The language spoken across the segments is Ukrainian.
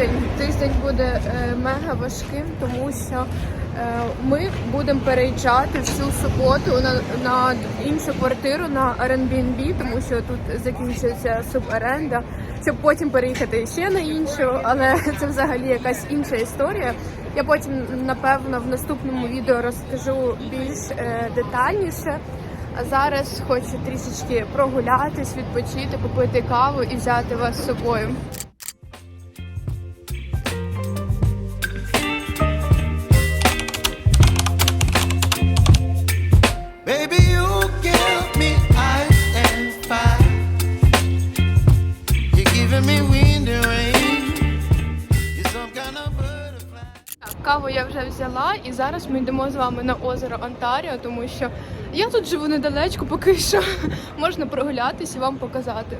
Тиждень. Тиждень буде е, мега важким, тому що е, ми будемо переїжджати всю суботу на, на іншу квартиру на Airbnb, тому що тут закінчується суборенда, щоб потім переїхати ще на іншу, але це взагалі якась інша історія. Я потім, напевно, в наступному відео розкажу більш е, детальніше. А зараз хочу трішечки прогулятись, відпочити, купити каву і взяти вас з собою. Каву я вже взяла, і зараз ми йдемо з вами на озеро Онтаріо, тому що я тут живу недалечко, поки що можна прогулятись і вам показати.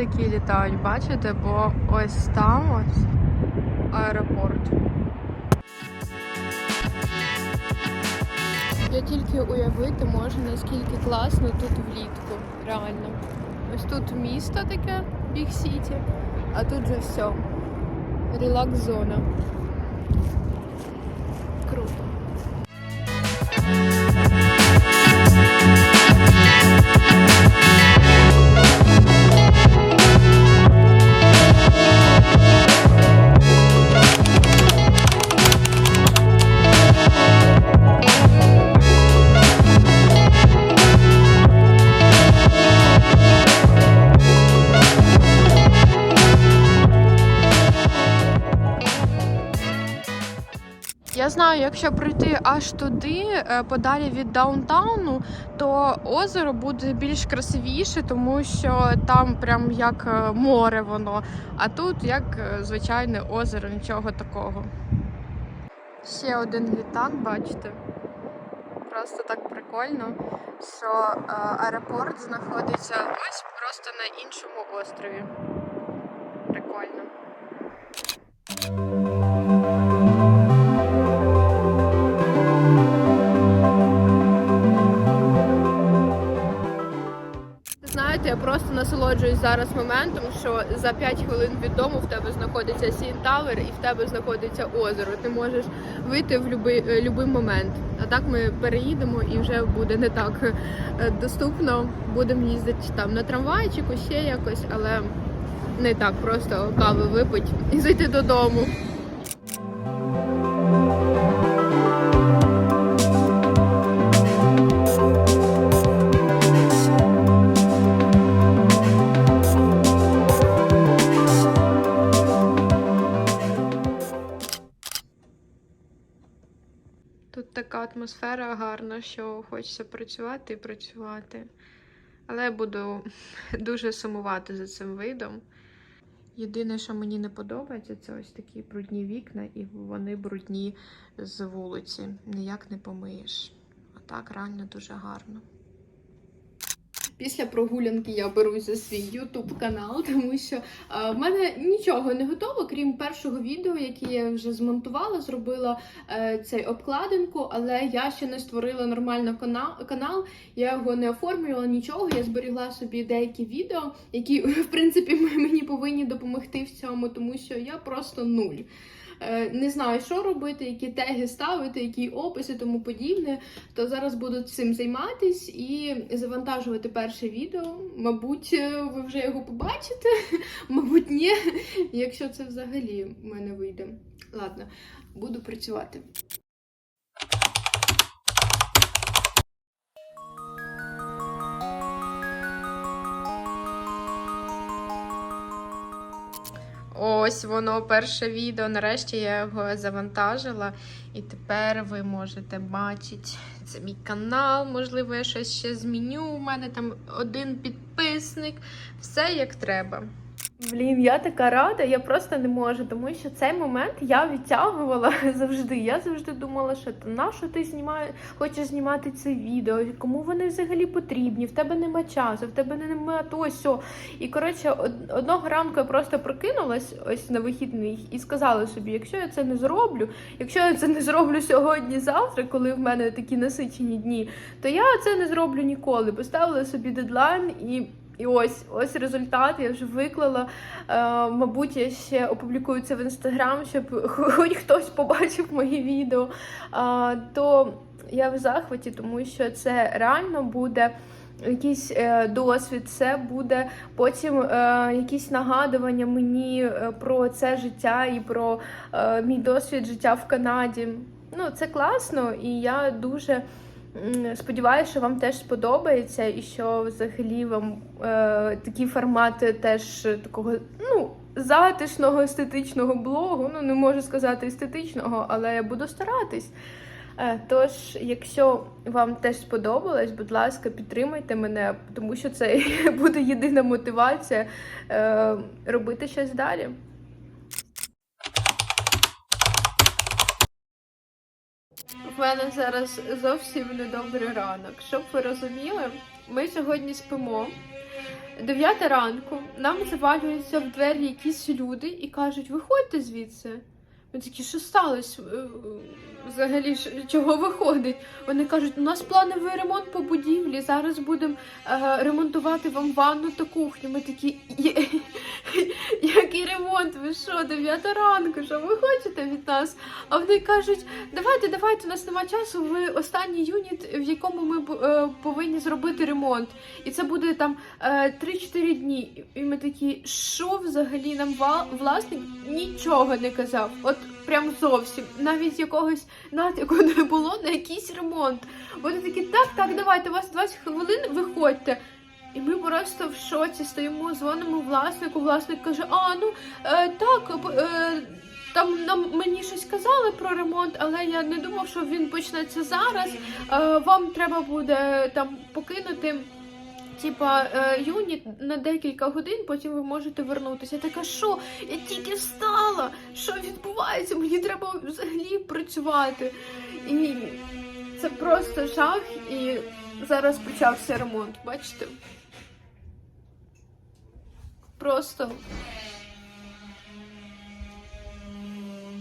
Літаки літають, бачите, бо ось там ось аеропорт. Я тільки уявити можу, наскільки класно тут влітку. Реально. Ось тут місто таке, Біг Сіті, а тут же все. Релакс зона. Круто. Якщо прийти аж туди, е, подалі від даунтауну, то озеро буде більш красивіше, тому що там прям як е, море воно. А тут як е, звичайне озеро, нічого такого. Ще один літак, бачите. Просто так прикольно, що аеропорт знаходиться ось просто на іншому острові. Прикольно. Насолоджуюсь зараз моментом, що за 5 хвилин від дому в тебе знаходиться Сін Тавер і в тебе знаходиться озеро. Ти можеш вийти в будь-який момент. А так ми переїдемо і вже буде не так е, доступно. Будемо їздити там на трамвайчику, ще якось, але не так просто кави випити і зайти додому. Атмосфера гарна, що хочеться працювати і працювати. Але я буду дуже сумувати за цим видом. Єдине, що мені не подобається, це ось такі брудні вікна, і вони брудні з вулиці. Ніяк не помиєш. А так реально дуже гарно. Після прогулянки я берусь за свій YouTube канал, тому що е, в мене нічого не готово, крім першого відео, яке я вже змонтувала, зробила е, цей обкладинку, але я ще не створила нормально канал, канал. Я його не оформлювала нічого. Я зберігла собі деякі відео, які в принципі мені повинні допомогти в цьому, тому що я просто нуль. Е, Не знаю, що робити, які теги ставити, які описи, тому подібне. То зараз буду цим займатись і завантажувати перше відео. Мабуть, е, ви вже його побачите, мабуть, ні, якщо це взагалі в мене вийде. Ладно, буду працювати. Ось воно перше відео. Нарешті я його завантажила. І тепер ви можете бачити це мій канал. Можливо, я щось ще зміню. У мене там один підписник. Все як треба. Блін, я така рада, я просто не можу, тому що цей момент я відтягувала завжди. Я завжди думала, що «Та на що ти знімаєш, хочеш знімати це відео, кому вони взагалі потрібні, в тебе нема часу, в тебе нема то сьо. І коротше, од- одного ранку я просто прокинулась ось на вихідних і сказала собі, якщо я це не зроблю, якщо я це не зроблю сьогодні, завтра, коли в мене такі насичені дні, то я це не зроблю ніколи. Поставила собі дедлайн і. І ось ось результат. Я вже виклала. Е, мабуть, я ще опублікую це в інстаграм, щоб хоч хтось побачив мої відео. Е, то я в захваті, тому що це реально буде. Якийсь е, досвід, це буде потім е, якісь нагадування мені е, про це життя і про е, мій досвід життя в Канаді. Ну, це класно, і я дуже Сподіваюся, що вам теж сподобається, і що взагалі вам е, такі формати теж такого ну, затишного естетичного блогу. Ну, не можу сказати естетичного, але я буду старатись. Е, тож, якщо вам теж сподобалось, будь ласка, підтримайте мене, тому що це буде єдина мотивація е, робити щось далі. В мене зараз зовсім недобрий ранок. Щоб ви розуміли, ми сьогодні спимо. Дев'ята ранку нам завалюються в двері якісь люди і кажуть: виходьте звідси. Ми такі, що сталося? Е, Взагалі, чого виходить? Вони кажуть, у нас плановий ремонт по будівлі. Зараз будемо е, ремонтувати вам ванну та кухню. Ми такі, який ремонт? Ви що, дев'ята ранку? Що ви хочете від нас? А вони кажуть, давайте, давайте, у нас нема часу. Ви останній юніт, в якому ми е, повинні зробити ремонт. І це буде там е, 3-4 дні. І ми такі, що взагалі нам власник нічого не казав. От прям зовсім. Навіть якогось натяку не було на якийсь ремонт. Вони такі, так, так, давайте, у вас 20 хвилин, виходьте. І ми просто в шоці стоїмо, дзвонимо власнику. Власник каже: А, ну е, так, е, там нам мені щось казали про ремонт, але я не думав, що він почнеться зараз. Е, вам треба буде там покинути. Типа е, юніт на декілька годин, потім ви можете вернутися. Я така, що? Я тільки встала. Що відбувається? Мені треба взагалі працювати. І це просто жах. І зараз почався ремонт. Бачите? Просто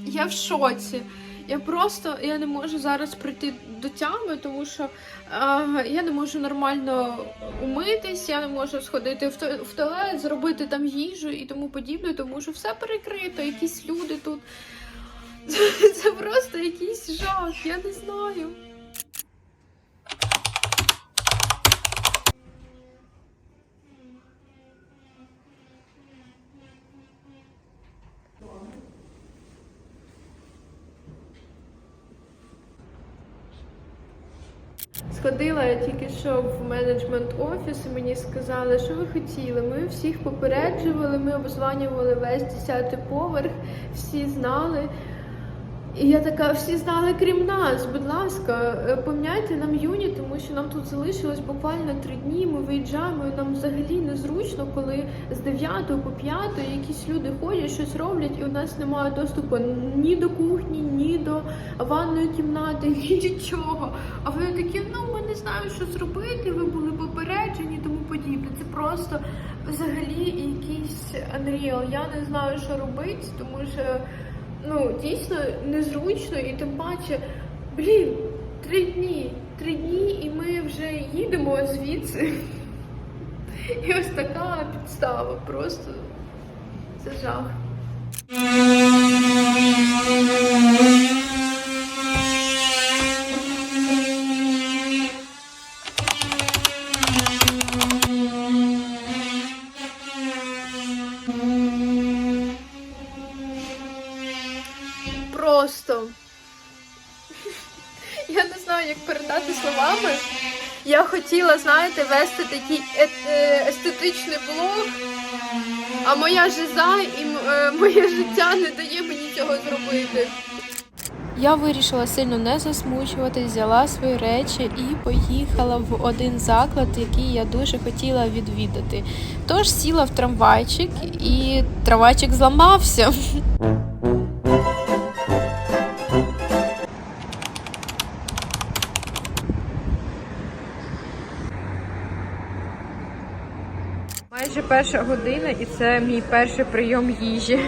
я в шоці. Я просто я не можу зараз прийти до тями, тому що е, я не можу нормально умитись, я не можу сходити в, туалет, зробити там їжу і тому подібне, тому що все перекрито, якісь люди тут. Це просто якийсь жах, я не знаю. Сходила тільки що в менеджмент офіс, і мені сказали, що ви хотіли. Ми всіх попереджували, ми обзванювали весь 10 поверх, всі знали. І я така, всі знали, крім нас, будь ласка, е, поміняйте нам юні, тому що нам тут залишилось буквально три дні. Ми виїжджаємо, і нам взагалі незручно, коли з 9 по 5 якісь люди ходять, щось роблять, і у нас немає доступу ні до кухні, ні до ванної кімнати, ні нічого. А вони такі, ну ми не знаємо, що зробити. Ви були попереджені, тому подібне. Це просто взагалі якийсь unreal. Я не знаю, що робити, тому що ну дійсно незручно і тим паче, блін, три дні, три дні, і ми вже їдемо звідси. І ось така підстава. Просто це жах. Я хотіла, знаєте, вести такий е- естетичний блог, а моя жиза і е, моє життя не дає мені цього зробити. Я вирішила сильно не засмучуватись, взяла свої речі і поїхала в один заклад, який я дуже хотіла відвідати. Тож сіла в трамвайчик і трамвайчик зламався. Майже перша година, і це мій перший прийом їжі.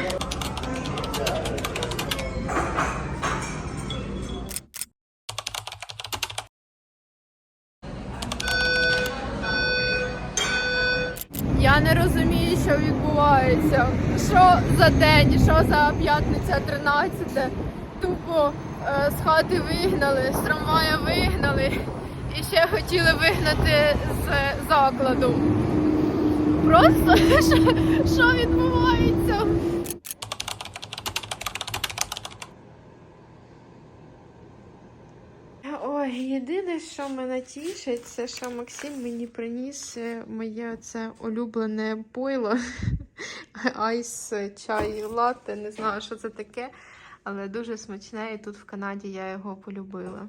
Я не розумію, що відбувається. Що за день, що за п'ятниця 13. Тупо е, з хати вигнали, з трамвая вигнали і ще хотіли вигнати з закладу. Просто що, відбувається? Ой, єдине, що мене тішить, це що Максим мені приніс е, моє це улюблене пойло. Айс чай латте, не знаю, що це таке, але дуже смачне, і тут в Канаді я його полюбила.